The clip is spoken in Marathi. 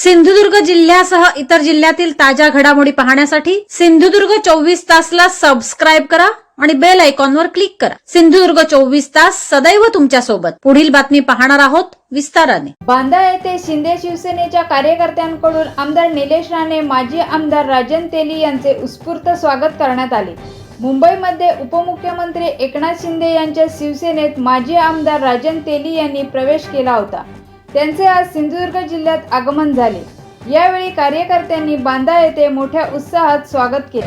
सिंधुदुर्ग जिल्ह्यासह इतर जिल्ह्यातील ताज्या घडामोडी पाहण्यासाठी सिंधुदुर्ग चोवीस तासला सबस्क्राईब करा आणि बेल आयकॉनवर क्लिक करा. सिंधुदुर्ग चोवीस तास सदैव तुमच्यासोबत. पुढील बातमी पाहणार आहोत विस्ताराने. बांदा येथे शिंदे शिवसेनेच्या कार्यकर्त्यांकडून आमदार निलेश राणे माजी आमदार राजन तेली यांचे उत्स्फूर्त स्वागत करण्यात आले. मुंबईमध्ये उपमुख्यमंत्री एकनाथ शिंदे यांच्या शिवसेनेत माजी आमदार राजन तेली यांनी प्रवेश केला होता. त्यांचे आज सिंधुदुर्ग जिल्ह्यात आगमन झाले. यावेळी कार्यकर्त्यांनी बांदा येथे मोठ्या उत्साहात स्वागत केले.